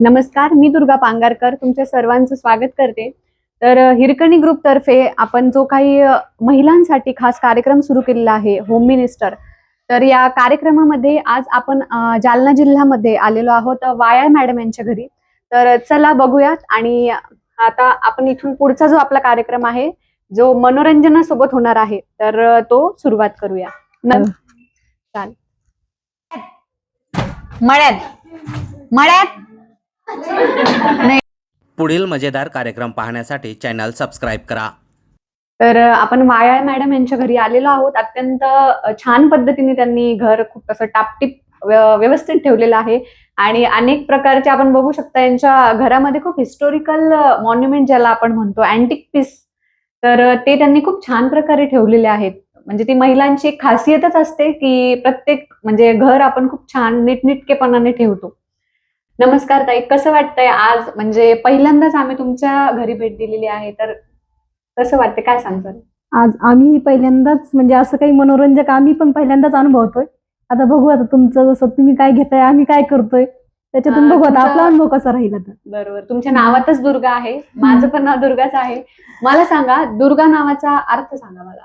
नमस्कार मी दुर्गा पांगारकर. तुमच्या सर्वांचं स्वागत करते. तर हिरकणी ग्रुप तर्फे आपण जो काही महिलांसाठी खास कार्यक्रम सुरू केलेला आहे होम मिनिस्टर तर या कार्यक्रमामध्ये आज आपण जालना जिल्ह्यामध्ये आलेलो आहोत वाया मॅडम यांच्या घरी. तर चला बघूयात आणि आता आपण इथून पुढचा जो आपला कार्यक्रम आहे जो मनोरंजनासोबत होणार आहे तर तो सुरुवात करूया. न- मळ्यात. मळ्यात? पुढील मजेदार कार्यक्रम पाहण्यासाठी चॅनल सबस्क्राईब करा. तर आपण वाया मॅडम यांच्या घरी आलेलो आहोत. अत्यंत छान पद्धतीने त्यांनी घर खूप असं टापटीप व्य- व्यवस्थित ठेवलेलं आहे. आणि अनेक प्रकारचे आपण बघू शकता यांच्या घरामध्ये खूप हिस्टोरिकल मॉन्युमेंट ज्याला आपण म्हणतो अँटिक पीस तर ते त्यांनी खूप छान प्रकारे ठेवलेले आहेत. म्हणजे ती महिलांची एक खासियतच असते की प्रत्येक म्हणजे घर आपण खूप छान नीटनिटकेपणाने ठेवतो. नमस्कार ताई कसं वाटतंय आज? म्हणजे पहिल्यांदाच आम्ही तुमच्या घरी भेट दिलेली आहे तर कसं वाटतं काय सांगताल आज आम्ही पहिल्यांदाच म्हणजे असं काही मनोरंजक आम्ही पण पहिल्यांदाच अनुभवतोय. आता बघू आता तुमचं जसं तुम्ही काय घेताय आम्ही काय करतोय त्याच्यातून बघू आता. आपला अनुभव कसा राहील आता? बरोबर. तुमच्या नावातच दुर्गा आहे. माझं पण नाव दुर्गाच आहे. मला सांगा दुर्गा नावाचा अर्थ सांगा मला.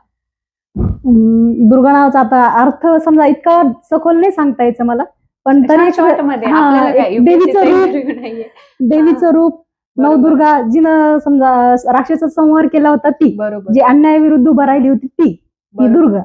दुर्गा नावाचा आता अर्थ समजा इतका सखोल नाही सांगता यायचं मला. पण देवीचं रूप-. देवीचं रूप. नवदुर्गा जिनं समजा राक्षसा संहार केला होता ती बरोबर जी अन्यायाविरुद्ध उभा राहिली होती ती ती. दुर्गा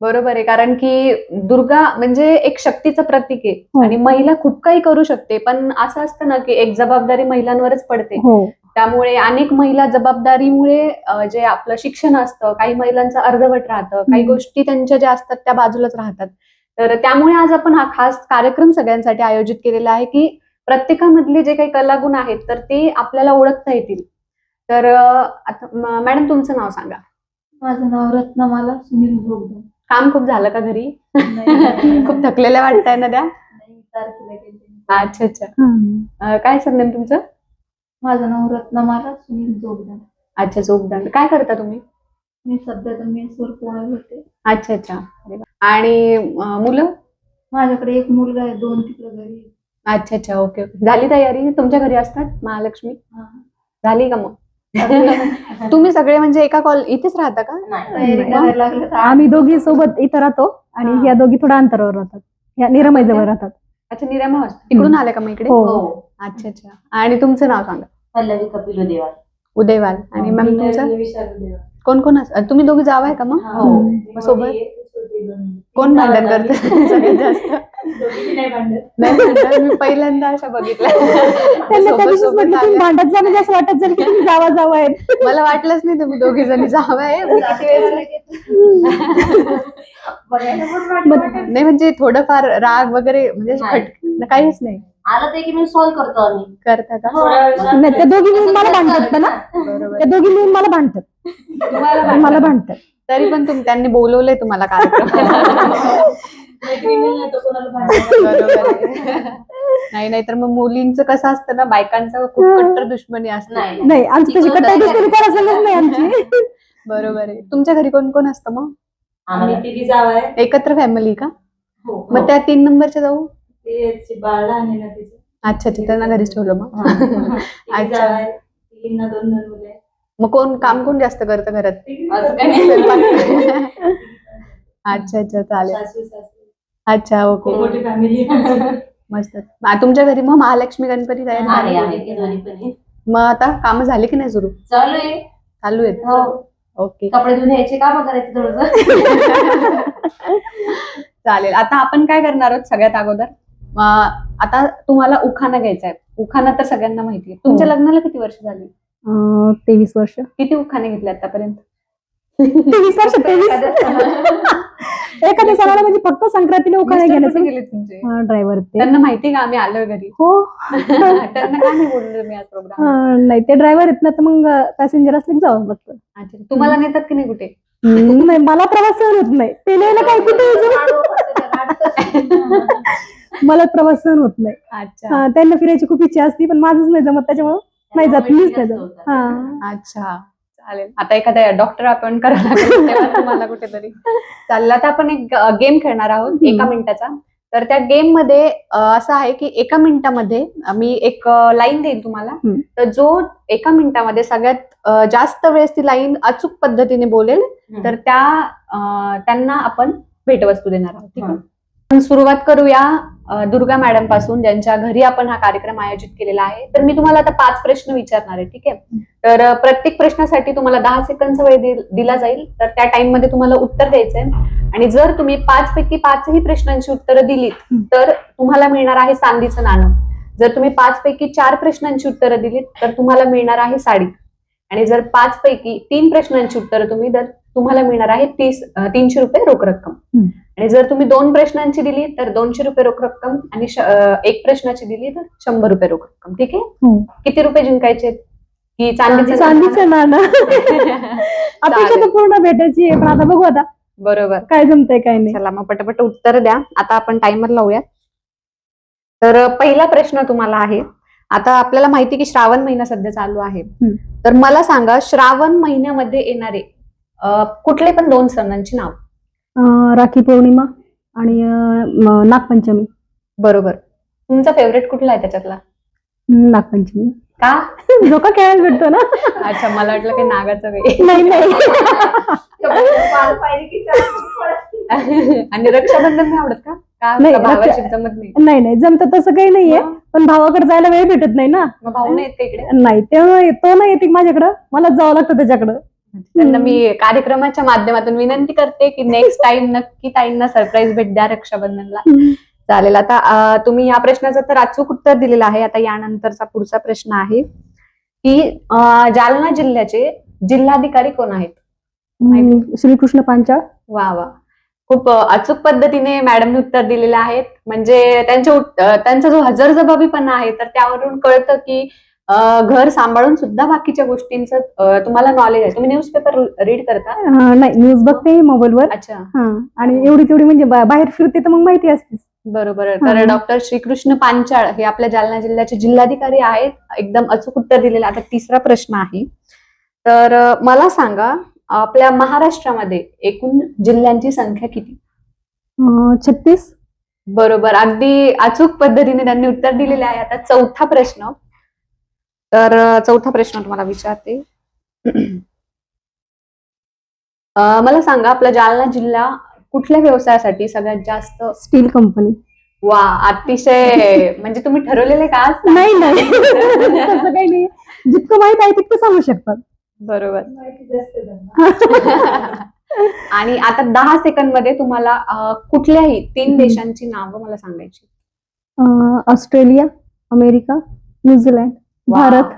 बरोबर आहे कारण की दुर्गा म्हणजे एक शक्तीचं प्रतीक आहे हो. आणि महिला खूप काही करू शकते पण असं असतं ना की एक जबाबदारी महिलांवरच पडते हो त्यामुळे अनेक महिला जबाबदारीमुळे जे आपलं शिक्षण असतं काही महिलांचं अर्धवट राहतं काही. गोष्टी त्यांच्या ज्या असतात त्या बाजूलाच राहतात तर त्यामुळे आज आपण हा खास कार्यक्रम सगळ्यांसाठी आयोजित केलेला आहे की प्रत्येकामधले जे काही कलागुण आहेत तर ते आपल्याला ओळखता येतील. तर मॅडम तुमचं नाव सांगा. माझं नाव रत्नमाला सुनील भोगदम काम खूप झालं का घरी. खूप थकलेल्या वाटताय ना त्या? नाही, तारखेला गेले. अच्छा अच्छा. काय सरनेम तुमचं? माझं नाव रत्नमाला सुनील जोगदम अच्छा जोगदान काय करता तुम्ही? मी सध्या तर मेसवर पोळत होते. अच्छा अच्छा. अरे वा. आणि अ, मुलं? माझ्याकडे एक मुलगा आहे दोन तिकडे घरी. अच्छा अच्छा. Okay okay. झाली तयारी? तुमच्या घरी असतात महालक्ष्मी? हा. झाली का मग? तुम्ही सगळे म्हणजे एका कॉल इथेच राहता का? तयारी करायला लागले तर आम्ही दोघी सोबत इथं राहतो आणि हा. ह्या दोघी थोड्या अंतरावर राहतात. ह्या निरामय जवळ राहतात. अच्छा निरामा हॉस्पिटल. तिकडून आले का मग इकडे? हो. अच्छा अच्छा. आणि तुमचं नाव सांगा. पल्लवी कपिल देवा उदयवाल आणि मॅम तुमचं? कोण कोण असं तुम्ही दोघी जाव आहे का मग? हो. मग सोबत? कोण भांडण करत? सगळ्यात जास्त. नाही. मी पहिल्यांदा अशा बघितल्या. भांडत जा म्हणजे असं वाटत जाईल की तुम्ही जावा जावा आहेत. मला वाटलंच नाही तुम्ही दोघी जणी जाव आहे. मी किती वेळेस नाही म्हणजे थोडंफार राग वगैरे म्हणजे काहीच नाही. आलं ते की मी सॉल्व्ह करतो आम्ही. करता का नाही त्या दोघी मिळून मला भांडतात ना बरोबर. त्या दोघी मिळून मला भांडतात. मला भांडतात. तरी पण तुम त्यांनी बोलवलंय तुम्हाला कार्यक्रम. आहे. नाही नाही तर मग मुलींचं कसं असतं ना बायकांचं खूप कट्टर दुश्मनी असते. नाही. नाही. आमची तशी कटाई तरी दुश्मनी कोणासंगच नाही आमची. बरोबर आहे. तुमच्या घरी कोण कोण असतं मग? आम्हाला तिघी जाव आहे. एकत्र फॅमिली का? हो. मग त्या तीन नंबरच्या जाऊ? ते बाळ लहान आहे ना तिचं. अच्छा अच्छा त्यांना घरीच ठेवलं मग? अच्छा. जाव आहे. तिघींना दोन दोन मुले आहेत. मग कोण काम कोण जास्त करतं घरात? असं काही नाही. स्वयंपाक? अच्छा अच्छा चालेल. सासू सासू अच्छा खूप ओके मोठी फॅमिली मस्त. तुमच्या घरी मग महालक्ष्मी गणपती तयार आहे झाले? आहे ते दोन्ही पण आहे. मग आता कामं झाली की नाही सुरू? चालू आहे. चालू आहेत? हो. ओके. कपडे धुवून यायचे काम करायचे थोडस. चालेल. आता आपण काय करणार आहोत सगळ्यात अगोदर? आता तुम्हाला उखाणा घ्यायचा आहे. उखाणा तर सगळ्यांना माहिती आहे. तुमच्या हो. लग्नाला किती वर्ष झाली? अं, तेवीस वर्ष. किती उखाणे घेतले आतापर्यंत? तेवीस वर्ष तेवीस. एखाद्या सणाला म्हणजे फक्त संक्रांतीला उखाणे घेण्याचं? गेले तुमचे? ड्रायव्हर ते. त्यांना माहिती का? आम्ही आलोय घरी. हो. त्यांना काय नाही बोललो मी आज प्रोग्राम हा, नाही ते ड्रायव्हर आहेत ना तर मग पॅसेंजर असले की जावं लागतं. तुम्हाला नेतात की नाही कुठे? नाही मला प्रवास सहन होत नाही. ते न्यायला काय कुठे मला प्रवास सहन होत नाही. अच्छा. हा, त्यांना फिरायची खूप इच्छा असते पण माझंच नाही जमत त्याच्यामुळे नाही जात मीच नाही जात हा. अच्छा. चालेल. आता एखाद्या डॉक्टर आपण करायला लागेल तेव्हा तुम्हाला कुठेतरी. चालेल आता आपण एक गेम खेळणार आहोत हम्म. एका मिनिटाचा. तर त्या गेममध्ये अ, असं आहे की एका मिनिटामध्ये मी एक लाईन देईल तुम्हाला. हम्म. तर जो एका मिनिटामध्ये सगळ्यात अ, जास्त वेळेस ती लाईन अचूक पद्धतीने बोलेल तर त्या अ, त्यांना आपण भेटवस्तू देणार आहोत ठीक आहे? हं. आपण सुरुवात करूया. दुर्गा मॅडमपासून ज्यांच्या घरी आपण हा कार्यक्रम आयोजित केलेला आहे. तर मी तुम्हाला आता पाच प्रश्न विचारणार आहे ठीक आहे? तर प्रत्येक प्रश्नासाठी तुम्हाला दहा सेकंदचा वेळ दिल- जाईल. तर त्या टाइममध्ये तुम्हाला उत्तर द्यायचंय. आणि जर तुम्ही पाच पैकी पाचही प्रश्नांची उत्तरं दिलीत. तर तुम्हाला मिळणार आहे चांदीचं नाणं. जर तुम्ही पाच पैकी चार प्रश्नांची उत्तरं दिलीत तर तुम्हाला मिळणार आहे साडी. आणि जर पाच पैकी तीन प्रश्नांची उत्तरं तुम्ही तुम्हाला मिळणार आहे तीस तीनशे रुपये रोख रक्कम. आणि जर तुम्ही दोन प्रश्नांची दिली तर दोनशे रुपये रोख रक्कम आणि एक प्रश्नाची दिली तर शंभर रुपये रोख रक्कम. ठीक आहे? हो. किती रुपये जिंकायचे? की चांदीचं चांदीचं नाणं नाणं? अपेक्षा तर पूर्ण भेटायची पण आता बघू आता. बरोबर. काय जमतंय काय नाही. चला मग पटापट उत्तर द्या. आता आपण टाइमर लावूया. तर पहिला प्रश्न तुम्हाला आहे. आता आपल्याला माहिती की श्रावण महिना सध्या चालू आहे. तर मला सांगा श्रावण महिन्यामध्ये येणारे कुठले पण दोन सणांची नाव. राखी पौर्णिमा आणि अं, नागपंचमी. बरोबर. तुमचा फेवरेट कुठला आहे त्याच्यातला? नागपंचमी. का? जो का खेळायला भेटतो ना. अच्छा मला वाटलं की नागाचं काही. नाही नाही. आणि रक्षाबंधन नाही आवडत का? का नाही, का रक्षा- जमत नाही? नाही नाही जमत तसं काही नाहीये मग? पण भावाकडे जायला वेळ भेटत नाही ना. मग भाऊ नाही येत का इकडे? नाही तेव्हा तो नाही येते माझ्याकडं. मला जावं लागतं त्याच्याकडं. त्यांना मी कार्यक्रमाच्या माध्यमातून विनंती करते की नेक्स्ट टाइम नक्की ताईंना सरप्राईज भेट द्या रक्षाबंधनला. चालेल. आता तुम्ही या प्रश्नाचं तर अचूक उत्तर दिलेलं आहे. आता यानंतरचा पुढचा प्रश्न आहे की जालना जिल्ह्याचे जिल्हाधिकारी कोण आहेत? श्रीकृष्ण पांचाळ. वा वा. खूप अचूक पद्धतीने मॅडमने उत्तर दिलेलं आहे म्हणजे त्यांचे त्यांचा जो हजरजबाबीपणा आहे तर त्यावरून कळतं की घर सांभाळून सुद्धा बाकीच्या गोष्टींचं तुम्हाला नॉलेज आहे. तुम्ही न्यूजपेपर रीड करता? नाही न्यूज बघते मोबाईलवर अच्छा. हा आणि एवढी तेवढी म्हणजे बाहेर फिरते तर मग माहिती असते बरोबर. तर डॉक्टर श्रीकृष्ण पांचाळ हे आपल्या जालना जिल्ह्याचे जिल्हाधिकारी आहेत. एकदम अचूक उत्तर दिलेलं. आता तिसरा प्रश्न आहे. तर मला सांगा आपल्या महाराष्ट्रामध्ये एकूण जिल्ह्यांची संख्या किती? छत्तीस. बरोबर. अगदी अचूक पद्धतीने त्यांनी उत्तर दिलेले आहे. आता चौथा प्रश्न तर चौथा प्रश्न तुम्हाला विचारते मला सांगा आपला जालना जिल्हा कुठल्या व्यवसायासाठी सगळ्यात जास्त स्टील कंपनी वा अतिशय म्हणजे तुम्ही ठरवलेले का? नाही नाही तसं काही नाही जितकं माहीत आहे तितकं सांगू शकतात बरोबर. आणि आता दहा सेकंदमध्ये तुम्हाला कुठल्याही तीन. देशांची नावं मला सांगायची ऑस्ट्रेलिया अमेरिका न्यूझीलंड. भारत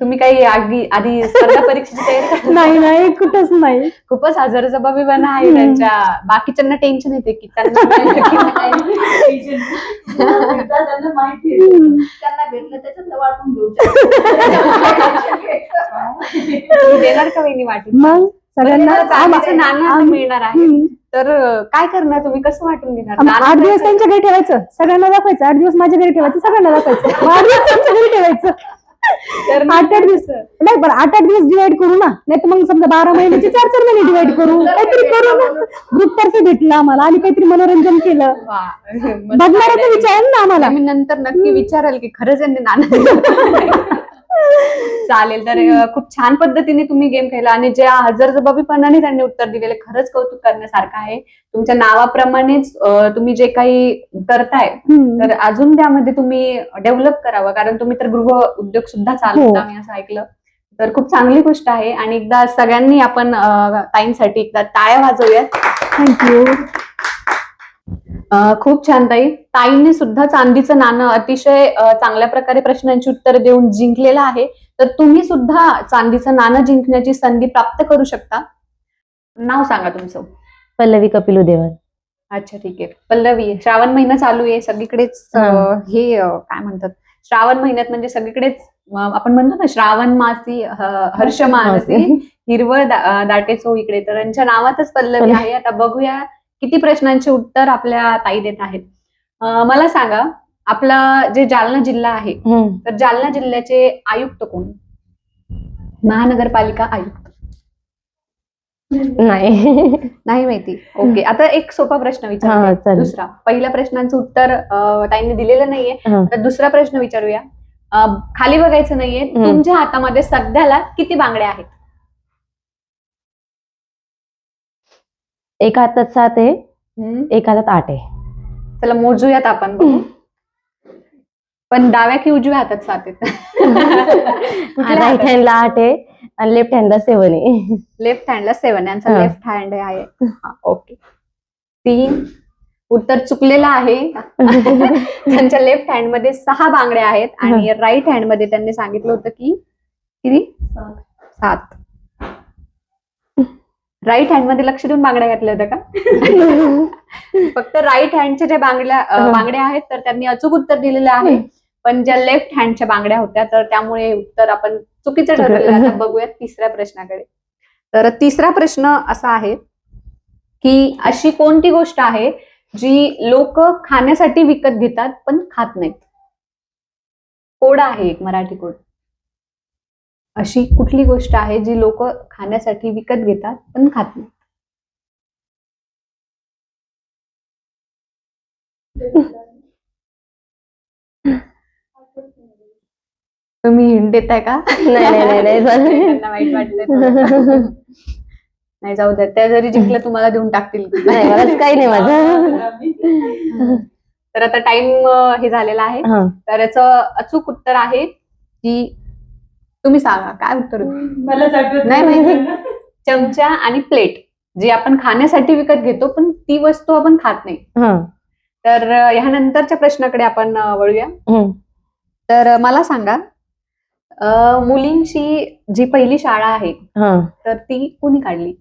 तुम्ही काही आधी आधी स्पर्धा परीक्षेची तयारी करता? नाही नाही कुठंच नाही खूपच हजरजबाबीपणा आहे हम्म. त्यांच्या बाकीच्यांना टेन्शन येते की त्यांना माहिती आहे. त्यांना भेटलं त्याच्यातलं वाटून घेऊ देणार का वहिनी वाटून मग सगळ्यांना मिळणार आहे. तर काय करणार तुम्ही? कसं वाटून नाणं आठ दिवस? त्यांच्या घरी ठेवायचं. सगळ्यांना दाखवायचं. आठ दिवस माझ्या घरी ठेवायचं सगळ्यांना दाखवायचं. आठ दिवस त्यांच्या घरी ठेवायचं. तर आठ आठ दिवस. नाही पण आठ आठ दिवस डिवाइड करू ना. नाही तर मग समजा बारा महिन्याचे चार चार महिने डिवाइड करू. काहीतरी करू ना. ग्रुप तर्फे भेटलं आम्हाला. आणि काहीतरी मनोरंजन केलं. बघणाऱ्याचं idea. विचारेल ना आम्हाला. मी नंतर नक्की विचारेल की खरंच यांनी दिलं. चालेल. तर खूप छान पद्धतीने तुम्ही गेम खेळला आणि ज्या हजरजबाबीपणाने त्यांनी उत्तर दिलेले खरंच कौतुक करण्यासारखं आहे. तुमच्या नावाप्रमाणेच तुम्ही जे काही करताय. तर अजून त्यामध्ये तुम्ही डेव्हलप करावं. कारण तुम्ही तर गृह उद्योग सुद्धा चालवता हो. मी असं ऐकलं. तर खूप चांगली गोष्ट आहे. आणि एकदा सगळ्यांनी आपण ताईंसाठी एकदा टाळ्या वाजवूयात. थँक्यू खूप छान ताई. ताईंनी सुद्धा चांदीचं नाणं अतिशय चांगल्या प्रकारे प्रश्नांची उत्तरं देऊन जिंकलेलं आहे. तर तुम्ही सुद्धा चांदीचं नाणं जिंकण्याची संधी प्राप्त करू शकता. नाव सांगा तुमचं. पल्लवी कपिलू देवल अच्छा ठीक आहे. पल्लवी श्रावण महिना चालू आहे. सगळीकडेच हे. काय म्हणतात? श्रावण महिन्यात म्हणजे सगळीकडेच आपण म्हणतो ना श्रावण मासी हर्ष मानसी हिरवळ दा- अं, दाटे सो इकडे. तर यांच्या नावातच पल्लवी. आहे. आता बघूया किती प्रश्नांचे उत्तर आपल्या ताई देत आहेत? मला सांगा आपला जे जालना जिल्हा आहे तर जालना जिल्ह्याचे आयुक्त कोण? महानगरपालिका आयुक्त. नाही. नाही माहिती. ओके आता एक सोपा प्रश्न चालेल. दुसरा. पहिल्या प्रश्नांचं उत्तर ताईंनी दिलेलं नाहीये. तर दुसरा प्रश्न विचारूया. खाली बघायचं नाहीये. तुमच्या हातामध्ये सध्याला किती बांगड्या आहेत? एका हातात सात आहे. एका हातात आठ आहे. चला मोजूयात आपण बघू. पण डाव्या की उजव्या हातात सात राईट? हँडला आठ आहे आणि लेफ्ट हँडला सेवन आहे. लेफ्ट हँडला सेवन यांचा हा. लेफ्ट हँड आहे. हा, ओके तीन. उत्तर चुकलेलं आहे. त्यांच्या लेफ्ट हँडमध्ये सहा बांगड्या आहेत आणि राईट हँडमध्ये त्यांनी सांगितलं होतं की किती? सात. राईट हँडमध्ये लक्ष देऊन बांगड्या घातल्या होत्या का? फक्त राईट हँडच्या ज्या बांगड्या. बांगड्या आहेत तर त्यांनी अचूक उत्तर दिलेलं आहे. पण ज्या लेफ्ट हँडच्या बांगड्या होत्या तर त्यामुळे उत्तर आपण चुकीचं. ठरवलेलं आहे. आता बघूयात तिसऱ्या प्रश्नाकडे. तर तिसरा प्रश्न असा आहे की अशी कोणती गोष्ट आहे जी लोक खाण्यासाठी विकत घेतात पण खात नाहीत? कोड आहे एक मराठी कोड. अशी कुठली गोष्ट आहे जी लोक खाण्यासाठी विकत घेतात पण खात नाहीत? तुम्ही हिंट देताय का? नाही नाही नाही नाही त्यांना वाईट वाटतंय थोडं. नाही जाऊ द्या. त्या जरी जिंकल्या तुम्हाला देऊन टाकतील. नाही मलाच काही नाही माझं. तर आता टाइम हे झालेला आहे. तर याचं अचूक उत्तर आहे की तुम्ही सांगा काय उत्तर होतं? मलाच आठवत नाही माहिती. चमचा आणि प्लेट जी आपण खाण्यासाठी विकत घेतो पण ती वस्तू आपण खात नाही. हा. तर ह्यानंतरच्या प्रश्नाकडे आपण वळूया. तर मला सांगा अं, मुलींची जी पहिली शाळा आहे हा. तर ती कोणी काढली?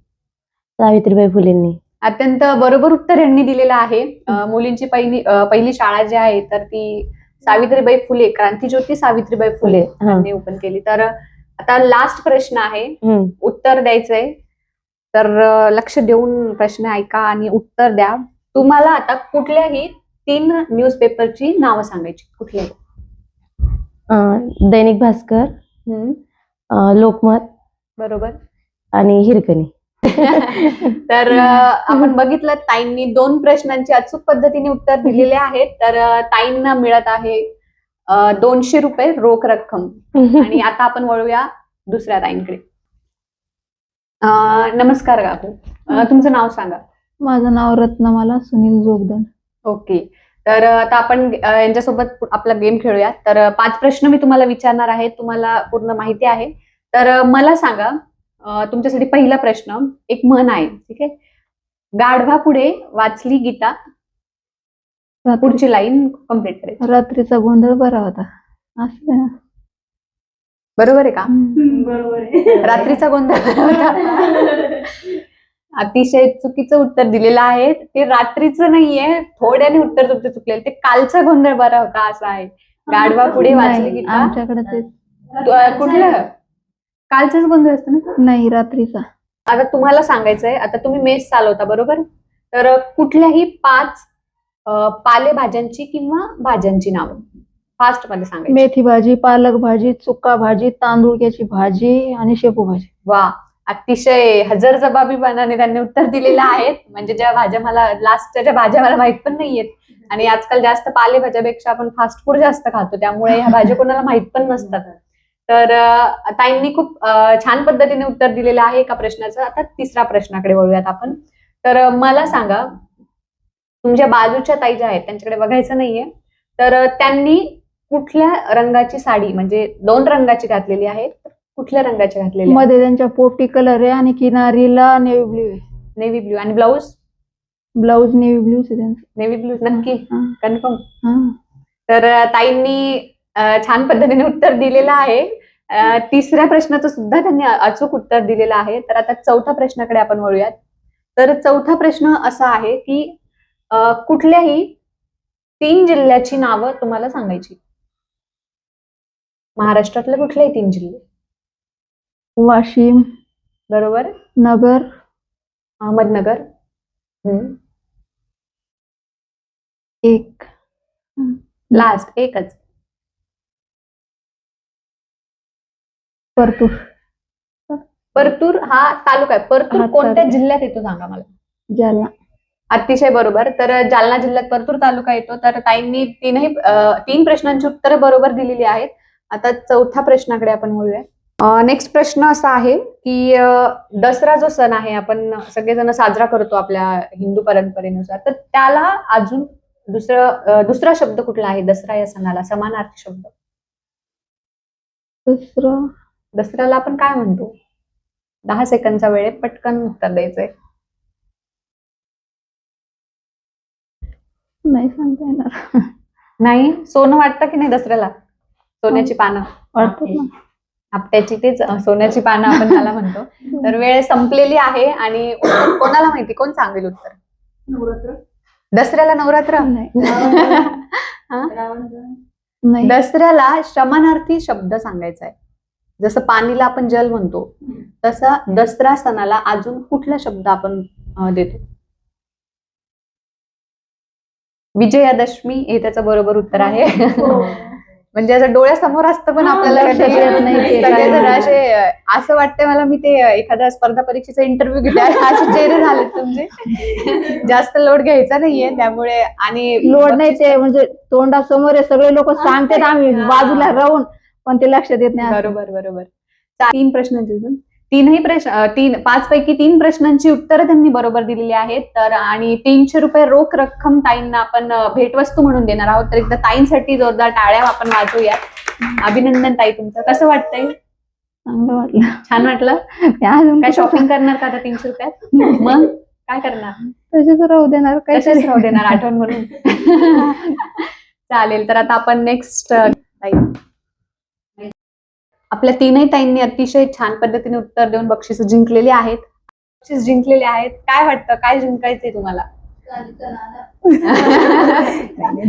सावित्रीबाई फुलेंनी. अत्यंत बरोबर उत्तर यांनी दिलेलं आहे. मुलींची पहिली पहिली शाळा जी आहे तर ती सावित्रीबाई फुले क्रांतीज्योती सावित्रीबाई फुले यांनी ओपन केली. तर आता लास्ट प्रश्न आहे. उत्तर द्यायचंय. तर लक्ष देऊन प्रश्न ऐका आणि उत्तर द्या. तुम्हाला आता कुठल्याही तीन न्यूजपेपरची नावं सांगायची. कुठल्याही? दैनिक भास्कर लोकमत बरोबर. आणि हिरकणी. तर आपण बघितलं ताईंनी दोन प्रश्नांची अचूक पद्धतीने उत्तर दिलेले आहेत. तर ताईंना मिळत आहे दोनशे रुपये रोख रक्कम. आणि आता आपण वळूया दुसऱ्या ताईंकडे. नमस्कार काकू अं, तुमचं नाव सांगा. माझं नाव रत्नमाला सुनील जोगदन. ओके. तर आता आपण यांच्यासोबत आपला गेम खेळूया. तर पाच प्रश्न मी तुम्हाला विचारणार आहे. तुम्हाला पूर्ण माहिती आहे. तर मला सांगा तुमच्यासाठी पहिला प्रश्न एक म्हण आहे ठीक आहे? गाढवा पुढे वाचली गीता. पुढची लाईन कंप्लीट करायची. रात्रीचा गोंधळ बरा होता. असं? बरोबर आहे का? बरोबर आहे. रात्रीचा गोंधळ होता. अतिशय चुकीचं उत्तर दिलेलं आहे. ते रात्रीचं नाहीये. थोड्याने उत्तर तुमचं चुकलेलं ते कालचा गोंधळ बरा होता असं आहे. गाढवा पुढे वाचली गीता. आमच्याकडे कुठलं? कालचाच गोंधळ असतो ना? नाही रात्रीचा. आता तुम्हाला सांगायचंय आता तुम्ही मेस चालवता बरोबर? तर कुठल्याही पाच अं, पालेभाज्यांची किंवा भाज्यांची नावं? फास्टमध्ये सांगायची. मेथी भाजी पालक भाजी चुका भाजी तांदूळक्याची भाजी आणि शेपू भाजी. वा अतिशय हजर जबाबीपणाने त्यांनी उत्तर दिलेलं आहे म्हणजे ज्या भाज्या मला लास्टच्या ज्या भाज्या मला माहीत पण नाहीयेत. आणि आजकाल जास्त पालेभाज्यापेक्षा आपण फास्ट फूड जास्त खातो त्यामुळे ह्या भाज्या कोणाला माहीत पण नसतात. तर ताईंनी खूप छान पद्धतीने उत्तर दिलेलं आहे एका प्रश्नाचं. आता तिसऱ्या प्रश्नाकडे वळूयात आपण. तर मला सांगा तुमच्या बाजूच्या ताई ज्या आहेत त्यांच्याकडे बघायचं नाहीये. तर त्यांनी कुठल्या रंगाची साडी म्हणजे दोन रंगाची घातलेली आहे तर कुठल्या रंगाची घातलेली? मध्ये त्यांच्या पोपटी कलर आहे आणि किनारीला नेव्ही ब्ल्यू आहे. Navy blue. आणि blouse? Blouse navy blue navy blue नक्की. कन्फर्म. तर ताईंनी छान पद्धतीने उत्तर दिलेलं आहे. तिसऱ्या प्रश्नाचं सुद्धा त्यांनी अचूक उत्तर दिलेलं आहे. तर आता चौथ्या प्रश्नाकडे आपण वळूयात. तर चौथा प्रश्न असा आहे की कुठल्याही तीन जिल्ह्याची नावं तुम्हाला सांगायची? महाराष्ट्रातले कुठलेही तीन जिल्हे? वाशिम. बरोबर? नगर. अहमदनगर. एक. लास्ट एकच. परतूर. परतूर हा तालुका आहे. परतूर हा, कोणत्या तालुका. जिल्ह्यात येतो सांगा मला? जालना. अतिशय बरोबर. तर जालना जिल्ह्यात परतूर तालुका येतो. तर ताईंनी तीनही अं, तीन प्रश्नांची उत्तरं बरोबर दिलेली आहेत. आता चौथ्या प्रश्नाकडे आपण वळूया. नेक्स्ट प्रश्न असा आहे की अं, दसरा जो सण आहे आपण सगळेजण साजरा करतो आपल्या हिंदू परंपरेनुसार. तर त्याला अजून दुसरं अं, दुसरा शब्द कुठला आहे? दसरा या सणाला समानार्थी शब्द. दुसरं. दसऱ्याला आपण काय म्हणतो? दहा सेकंदचा वेळ आहे, पटकन उत्तर द्यायचंय. नाही सांगता येणार. नाही? सोनं वाटतं की नाही दसऱ्याला? सोन्याची पानं. वाटत ना आपट्याची तेच अं, सोन्याची पानं आपण त्याला म्हणतो. तर वेळ संपलेली आहे आणि उत्तर कोणाला माहिती? कोण सांगेल उत्तर? दसऱ्याला नवरात्र? नाही. हा? नाही. दसऱ्याला श्रमणार्थी शब्द सांगायचा आहे. जसं पाणीला आपण जल म्हणतो तसा दसरा सणाला अजून कुठला शब्द आपण देतो? विजयादशमी हे त्याचं बरोबर उत्तर आहे. म्हणजे असं डोळ्यासमोर असतं पण आपल्याला. असे असं वाटतंय मला मी ते एखाद्या स्पर्धा परीक्षेचा इंटरव्ह्यू घेते. आणि असे चेहरे झालेत तुमचे. जास्त लोड घ्यायचा नाहीये त्यामुळे आणि लोड नाही ते म्हणजे तोंडासमोर आहे सगळे लोक सांगतात आम्ही हा. बाजूला राहून. पण ते लक्षात येत नाही. बरोबर बरोबर. तीन प्रश्नांची अजून. तीनही प्रश्न तीन पाच पैकी तीन प्रश्नांची उत्तरं त्यांनी बरोबर दिलेली आहेत. तर आणि तीनशे रुपये रोख रक्कम ताईंना आपण भेटवस्तू म्हणून देणार आहोत. तर एकदा ताईंसाठी जोरदार टाळ्या आपण वाजवूया. अभिनंदन ताई तुमचं. कसं वाटतंय? चांगलं वाटलं. छान वाटलं? अजून काय शॉपिंग करणार का आता तीनशे रुपयात? मग? काय करणार? तसेच राहू देणार काहीतरी. राहू देणार आठवण म्हणून. चालेल तर आता आपण नेक्स्ट ताई. आपल्या तीनही ताईंनी अतिशय छान पद्धतीने उत्तर देऊन बक्षीस जिंकलेली आहेत. बक्षीस जिंकलेले आहेत. काय वाटतं? काय जिंकायचंय तुम्हाला?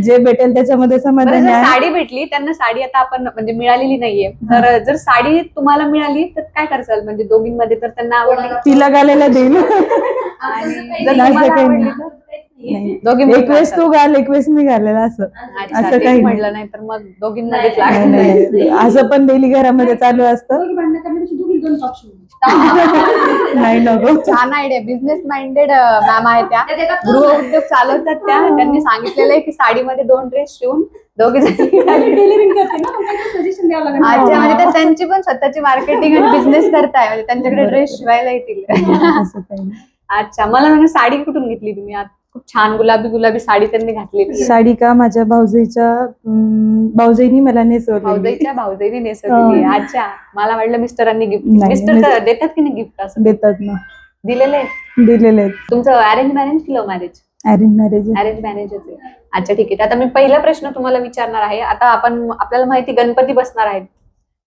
जे भेटेल त्याच्यामध्ये समाधानी जर आहे साडी भेटली त्यांना साडी आता आपण म्हणजे मिळालेली नाहीये. तर जर साडी तुम्हाला मिळाली तर काय करसाल? म्हणजे दोघींमध्ये तर त्यांना आवडली. तिला घालायला देईल. जर तुम्हाला आवडली. तर. दोघी एक वेळेस तू घाल एक वेळेस मी घालेला असं. अच्छा असं काही. म्हणलं नाही तर मग नाही, नाही. असं पण डेली घरामध्ये चालू असतं. नाही नको. छान आयडिया बिझनेस माइंडेड मॅम आहे त्या. गृह उद्योग चालवतात त्या. त्यांनी सांगितलेलं आहे की साडीमध्ये दोन ड्रेस शिवून दोघे अच्छा म्हणजे त्या त्यांची पण स्वतःची मार्केटिंग आणि बिझनेस करताय. म्हणजे त्यांच्याकडे ड्रेस शिवायला येतील. अच्छा मला सांगा साडी कुठून घेतली तुम्ही? आज खूप छान गुलाबी गुलाबी साडी त्यांनी घातलेली साडी का माझ्या भाऊजाईच्या अं, भाऊजाईनी मला नेसवली भाऊजाईच्या भाऊजाईने नेसवलेली आहे. अच्छा. मला वाटलं मिस्टरांनी गिफ्ट नाही, मिस्टर मिस- देतात की नाही गिफ्ट असं? देतात ना. दिलेलं आहे दिलेले आहेत. तुमचं अरेंज मॅरेज की love marriage arrange marriage arrange मॅरेजच आहे. अच्छा ठीक आहे. आता मी पहिला प्रश्न तुम्हाला विचारणार आहे. आता आपण आपल्याला माहिती गणपती बसणार आहेत.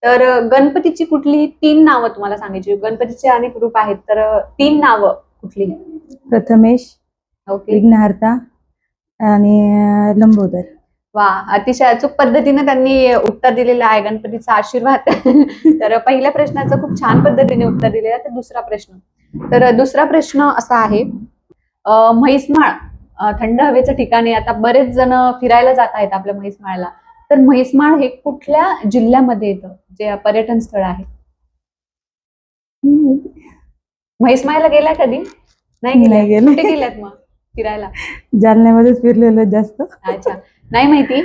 तर अं, गणपतीची कुठली तीन नावं तुम्हाला सांगायची? गणपतीचे अनेक रूप आहेत. तर अं, तीन नावं कुठली? प्रथमेश ओके विघ्नहर्ता आणि लंबोदर. वा अतिशय अचूक पद्धतीने त्यांनी उत्तर दिलेलं आहे. गणपतीचा आशीर्वाद. तर पहिल्या प्रश्नाचं खूप छान पद्धतीने उत्तर दिलेलं आहे. तर दुसरा प्रश्न. तर दुसरा प्रश्न असा आहे म्हैसमाळ थंड हवेचं ठिकाण आहे. आता बरेच जण फिरायला जात आहेत आपल्या म्हैसमाळला. तर म्हैसमाळ हे कुठल्या जिल्ह्यामध्ये येतं? जे पर्यटन स्थळ आहे. म्हैसमाळला गेलाय कधी? नाही गेले. कुठे गेल्यात मग? फिरायला? जालन्यामध्येच फिरलेलो जास्त. अच्छा. नाही माहिती.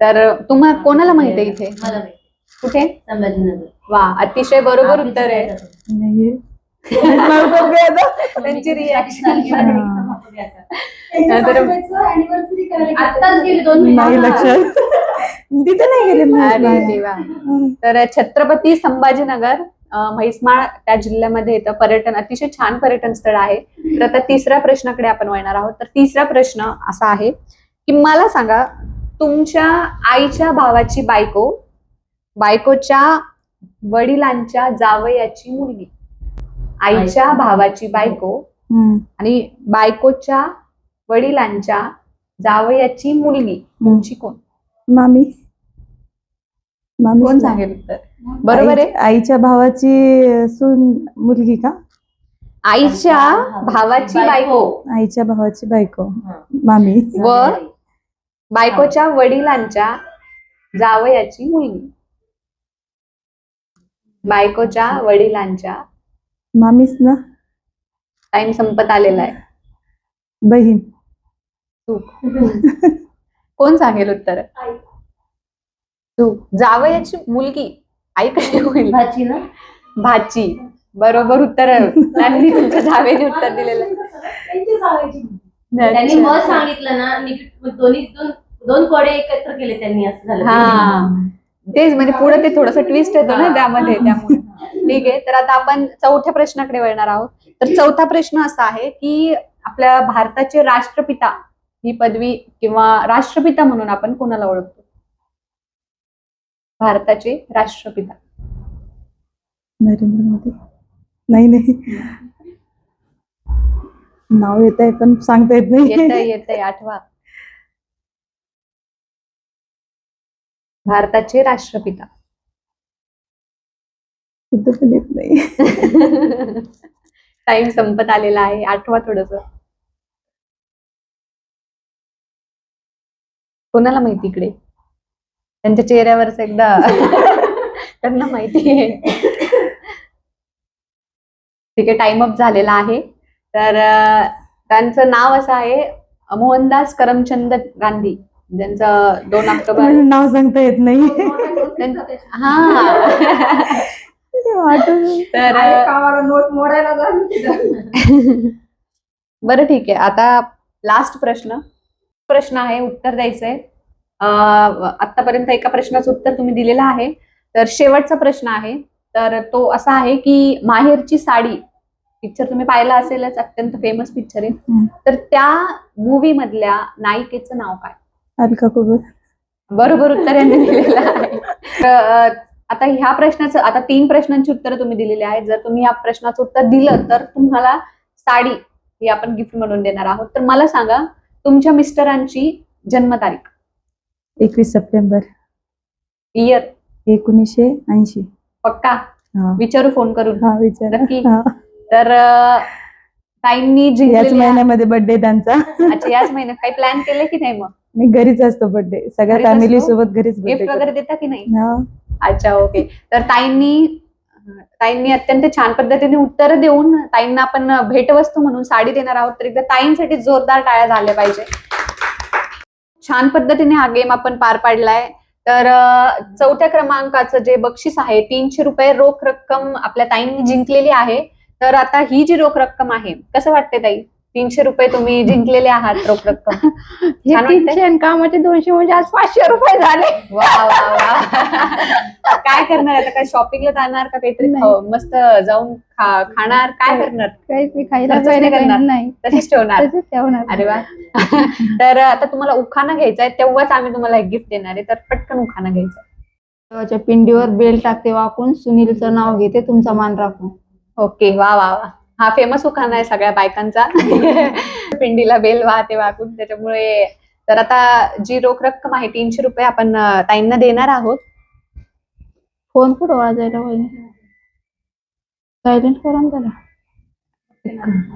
तर तुम्हाला कोणाला माहिती आहे इथे? कुठे? संभाजीनगर. वा अतिशय बरोबर उत्तर आहे. नाही आता? त्यांची रिॲक्शन नाही लक्षात. तिथे नाही गेले मी. अरे देवा. तर छत्रपती संभाजीनगर म्हैसमाळ त्या जिल्ह्यामध्ये येतं. पर्यटन अतिशय छान पर्यटन स्थळ आहे. तर आता तिसऱ्या प्रश्नाकडे आपण वळणार आहोत. तर तिसरा प्रश्न असा आहे की मला सांगा तुमच्या आईच्या भावाची बायको बायकोच्या वडिलांच्या जावयाची मुलगी आईच्या भावाची बायको. आणि बायकोच्या वडिलांच्या जावयाची मुलगी तुमची कोण? मामी. मामी कोण सांगेल उत्तर? बरोबर आहे. आईच्या भावाची सून मुलगी का? आईच्या भावाची बायको. आईच्या भावाची बायको. मामी. व बायकोच्या वडिलांच्या जावयाची मुलगी. बायकोच्या वडिलांच्या मामीच ना? टाइम संपत आलेला आहे. बहीण. चूक कोण सांगेल उत्तर? चूक जावयाची मुलगी. आई कशी होईल? भाची ना? भाची. बरोबर उत्तर त्यांनी तुमच्या जावेने उत्तर दिलेलं त्यांनी. मग सांगितलं ना दोन्ही दोन दोन कोडे एकत्र केले त्यांनी असं झालं. हा. तेच म्हणजे पुढे ते थोडस ट्विस्ट येतो ना त्यामध्ये त्यामुळे. ठीक आहे तर आता आपण चौथ्या प्रश्नाकडे वळणार आहोत. तर चौथा प्रश्न असा आहे की आपल्या भारताचे राष्ट्रपिता ही पदवी किंवा राष्ट्रपिता म्हणून आपण कोणाला ओळखतो? भारताचे राष्ट्रपिता. नरेंद्र मोदी. नाही नाही. नाव येत आहे पण सांगता येत नाही. येत आठवा. भारताचे राष्ट्रपिता. पण येत नाही. टाइम संपत आलेला आहे. आठवा थोडस. कोणाला माहिती इकडे? त्यांच्या चेहऱ्यावरच एकदा त्यांना माहिती आहे. ठीक आहे टाइम अप झालेला आहे. तर त्यांचं नाव असं आहे मोहनदास करमचंद गांधी. ज्यांचं दोन ऑक्टोबर नाव सांगता येत नाही. हा. आठवलं. तर नोट मोडायला बरं ठीक आहे. आता लास्ट प्रश्न. प्रश्न आहे उत्तर द्यायचंय. आतापर्यंत एका प्रश्नाचं उत्तर तुम्ही दिलेलं आहे. तर शेवटचा प्रश्न आहे. तर तो असा आहे की माहेरची साडी पिक्चर तुम्ही पाहिला असेलच अत्यंत फेमस पिक्चर आहे. तर त्या मूवी मधल्या नायिकेचं नाव काय? अलका कुबर. बरोबर उत्तर यांनी दिलेलं आहे. तर, आता ह्या प्रश्नाचं आता तीन प्रश्नांची उत्तरं तुम्ही दिलेली आहेत. जर तुम्ही ह्या प्रश्नाचं उत्तर दिलं तर तुम्हाला साडी ही आपण गिफ्ट म्हणून देणार आहोत. तर मला सांगा तुमच्या मिस्टरांची जन्मतारीख. एकवीस सप्टेंबर. इयर एकोणीसशे ऐंशी. पक्का? हा. विचारू फोन करून. हा विचार. नक्की? तर ताईंनी याच महिन्यामध्ये बर्थडे त्यांचा. अच्छा याच महिन्यात. काही प्लॅन केले की नाही मग? मी घरीच असतो बर्थडे सगळ्या घरीच फॅमिली असतो? सोबत घरीच गिफ्ट वगैरे देता की नाही. हा. अच्छा ओके तर ताईंनी ताईंनी अत्यंत छान पद्धतीने उत्तर देऊन ताईंना आपण भेटवस्तू म्हणून साडी देणार आहोत. तर एकदा ताईंसाठी जोरदार टाळ्या झाल्या पाहिजे. छान पद्धतीने हा गेम आपण पार पाडलाय. तर चौथ्या क्रमांकाचं जे बक्षीस आहे तीनशे रुपये रोख रक्कम आपल्या ताईंनी जिंकलेली आहे. तर आता ही जी रोख रक्कम आहे कसं वाटते ताई? तीनशे रुपये तुम्ही जिंकलेले आहात रोख रक्कम हे छान वाटतंय? तीनशे आणि कामाचे दोनशे म्हणजे आज पाचशे रुपये झाले. वा वा वा. काय करणार आता? काय शॉपिंगला जाणार का काहीतरी नाही. खाऊ- मस्त जाऊन खा- खाणार? काय करणार? काहीच मी खायला खर्चच नाही करणार. काही नाही. तशीच ठेवणार. तसंच ठेवणार. अरे वा. तर आता तुम्हाला उखाणा घ्यायचा आहे तेव्हाच आम्ही तुम्हाला एक गिफ्ट देणार आहे. तर पटकन उखाणा घ्यायचा आहे. देवाच्या पिंडीवर बेल टाकते वाकून. सुनीलचं नाव घेते तुमचा मान राखून. ओके वा वा वा. हा फेमस उखाणा आहे सगळ्या बायकांचा. पिंडीला बेल वाहते वाकून त्याच्यामुळे तर आता जी रोख रक्कम आहे तीनशे रुपये आपण ताईंना देणार आहोत. फोन कुठं वाजायला पाहिजे सायलेंट करा ना त्याला.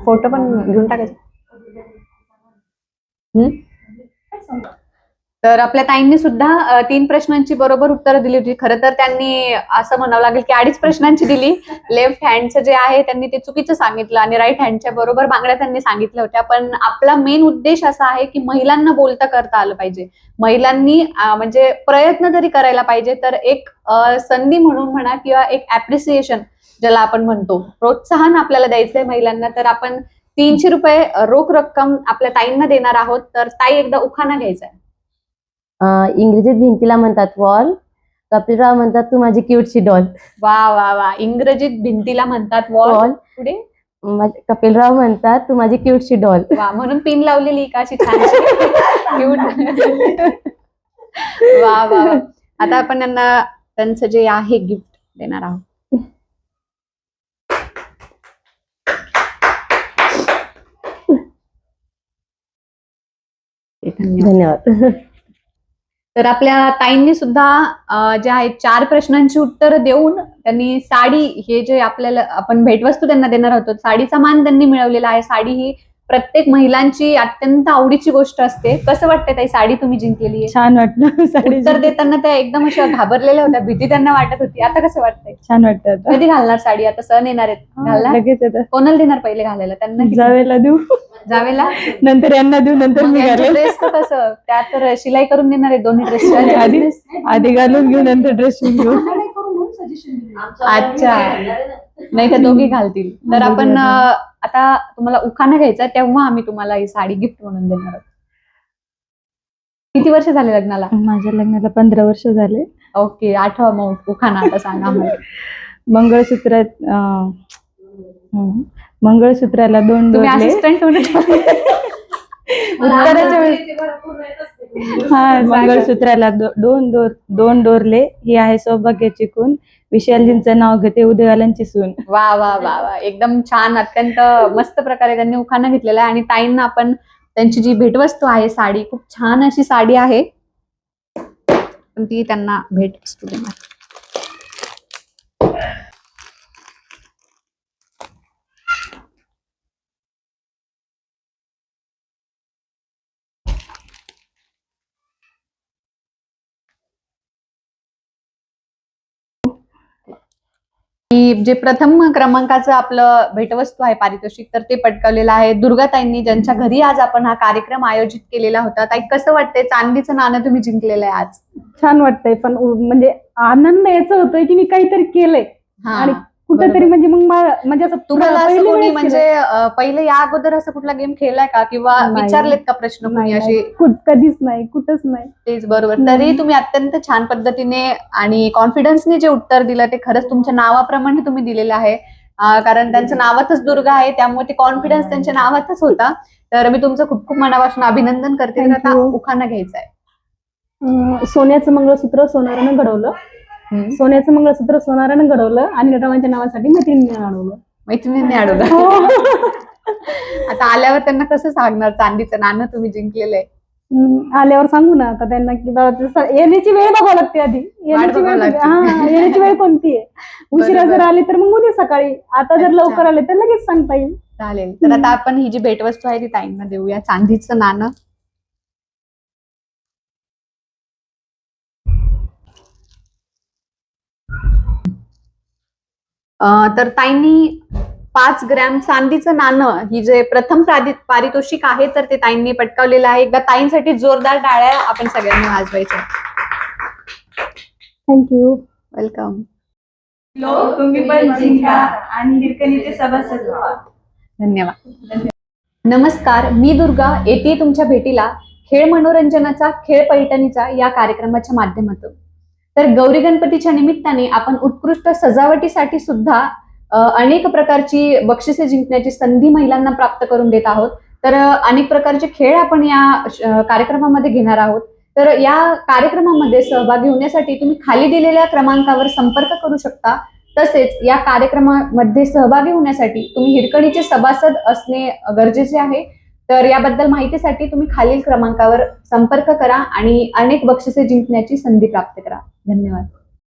फोटो पण घेऊन टाकायचे. हम्म? तर आपल्या ताईंनी सुद्धा तीन प्रश्नांची बरोबर उत्तरं दिली होती. खरं तर त्यांनी असं म्हणावं लागेल की अडीच प्रश्नांची दिली. लेफ्ट हँडचं जे आहे त्यांनी ते चुकीचं सांगितलं आणि राईट हँडच्या बरोबर बांगड्या त्यांनी सांगितल्या होत्या. पण आपला मेन उद्देश असा आहे की महिलांना बोलता करता आलं पाहिजे. महिलांनी म्हणजे प्रयत्न जरी करायला पाहिजे तर एक संधी म्हणून म्हणा किंवा एक ऍप्रिसिएशन ज्याला आपण म्हणतो प्रोत्साहन आपल्याला द्यायचंय महिलांना. तर आपण तीनशे रुपये रोख रक्कम आपल्या ताईंना देणार आहोत. तर ताई एकदा उखाणा घ्यायचा आहे. इंग्रजीत भिंतीला म्हणतात वॉल. कपिलराव म्हणतात तू माझी क्यूटची डॉल वा वा वा. इंग्रजीत भिंतीला म्हणतात वॉल. पुढे? कपिलराव म्हणतात तू माझी क्यूटची डॉल वा म्हणून पिन लावलेली का अशी Cute. वा वा वा. आता आपण त्यांना त्यांचं जे आहे गिफ्ट देणार आहोत. धन्यवाद. तर आपल्या ताईंनी सुद्धा जे आहेत चार प्रश्नांची उत्तरं देऊन त्यांनी साडी हे जे आपल्याला आपण भेटवस्तू त्यांना देणार होतो साडीचा मान त्यांनी मिळवलेला आहे. साडी ही प्रत्येक महिलांची अत्यंत आवडीची गोष्ट असते. कसं वाटतंय ताई साडी तुम्ही जिंकलेली आहे? छान वाटलं. साडी उत्तर देताना त्या एकदम अशा घाबरलेल्या होत्या. भीती त्यांना वाटत होती. आता कसं वाटतंय? छान वाटतं कधी घालणार साडी? आता सण येणार आहेत. घालणार? लगेच कोणाला देणार पहिले घालायला? त्यांना जावेला देऊ. जावेला नंतर यांना देऊ नंतर मी घालेल. ड्रेस कसं त्या तर शिलाई करून देणार आहे दोन्ही ड्रेस आधी आधी घालून घेऊ नंतर ड्रेस घेऊ. अच्छा. नाही त्या दोघी घालतील. तर आपण आता तुम्हाला उखाणा घ्यायचा तेव्हा आम्ही तुम्हाला ही साडी गिफ्ट म्हणून देणार आहोत. किती वर्ष झाले लग्नाला? माझ्या लग्नाला पंधरा वर्ष झाले. ओके आठवा मग उखाणा आता सांगा. मंगळसूत्रात हं. मंगळसूत्राला दोन डोरले उत्तराच्या वेळेस हा मंगळसूत्राला दोन दोर दोन डोरले ही आहे सौभाग्याची खून. विशालजींचं नाव घेते उदयवालांची सून. वा वा वा वा. एकदम छान अत्यंत मस्त प्रकारे त्यांनी उखाणा घेतलेला आहे. आणि ताईंना आपण त्यांची जी भेटवस्तू आहे साडी खूप छान अशी साडी आहे. पण ती त्यांना भेट वस्तू देणार. की जे प्रथम क्रमांकाचं आपलं भेटवस्तू आहे पारितोषिक तर ते पटकावलेलं आहे. दुर्गाताईंनी ज्यांच्या घरी आज आपण हा कार्यक्रम आयोजित केलेला होता. ताई कसं वाटतंय? चांदीचं नाणं तुम्ही जिंकलेलं आहे आज. छान वाटतंय. पण म्हणजे आनंद याचा होतोय की मी काहीतरी केलंय. हा. आणि कुठेतरी म्हणजे मग म्हणजे असं तुम्हाला असं कोणी म्हणजे पहिले या अगोदर असं कुठला गेम खेळलाय का? किंवा. विचारलेत का प्रश्न. कोणी असे? कधीच नाही कुठंच नाही. तेच बरोबर. तरी तुम्ही अत्यंत छान पद्धतीने आणि कॉन्फिडन्सने जे उत्तर दिलं ते खरंच तुमच्या नावाप्रमाणे तुम्ही दिलेलं आहे. कारण त्यांच्या नावातच दुर्गा आहे त्यामुळे ते कॉन्फिडन्स त्यांच्या नावातच होता. तर मी तुमचं खूप खूप मनापासून अभिनंदन करते. आता. उखाणा घ्यायचा आहे सोन्याचं मंगळसूत्र सोनारानं घडवलं. सोन्याचं मंगळसूत्र सोनारानं घडवलं आणि नटवांच्या नावासाठी मैत्रिणीने अडवलं. मैत्रिणींनी अडवलं. आता आल्यावर त्यांना कसं सांगणार? चांदीचं नाणं तुम्ही जिंकलेलं आहे. आल्यावर सांगू ना आता त्यांना की बाबा येण्याची वेळ बघावं लागते आधी. येण्याची वेळ. हा येण्याची वेळ कोणती आहे? उशिरा. जर आले तर मग उद्या सकाळी. आता जर. लवकर आले तर लगेच सांगता येईल. चालेल. तर आता आपण ही जी भेटवस्तू आहे ती ताईंना देऊया. चांदीचं नाणं. तर ताईंनी पाच ग्रॅम चांदीचं नाणं ही जे प्रथम पारितोषिक आहे तर ते ताईंनी पटकावलेलं आहे. एकदा ताईंसाठी जोरदार टाळ्या आपण सगळ्यांनी वाजवायच्या. थँक्यू वेलकम तुम्ही पण जिंका आणि हिरकणीचे सभासद व्हा धन्यवाद. नमस्कार मी दुर्गा येते तुमच्या भेटीला खेळ मनोरंजनाचा खेळ पैठणीचा या कार्यक्रमाच्या माध्यमातून. तर गौरी गणपतीच्या निमित्ताने आपण उत्कृष्ट सजावटीसाठी सुद्धा अनेक प्रकारची बक्षिसे जिंकण्याची संधी महिलांना प्राप्त करून देत आहोत. तर अनेक प्रकारचे खेळ आपण या कार्यक्रमामध्ये घेणार आहोत. तर या कार्यक्रमामध्ये सहभागी होण्यासाठी तुम्ही खाली दिलेल्या क्रमांकावर संपर्क करू शकता. तसेच या कार्यक्रमामध्ये सहभागी होण्यासाठी तुम्ही हिरकणीचे सभासद असणे गरजेचे आहे. तर याबद्दल माहितीसाठी तुम्ही खालील क्रमांकावर संपर्क करा आणि अनेक बक्षिसे जिंकण्याची संधी प्राप्त करा. धन्यवाद.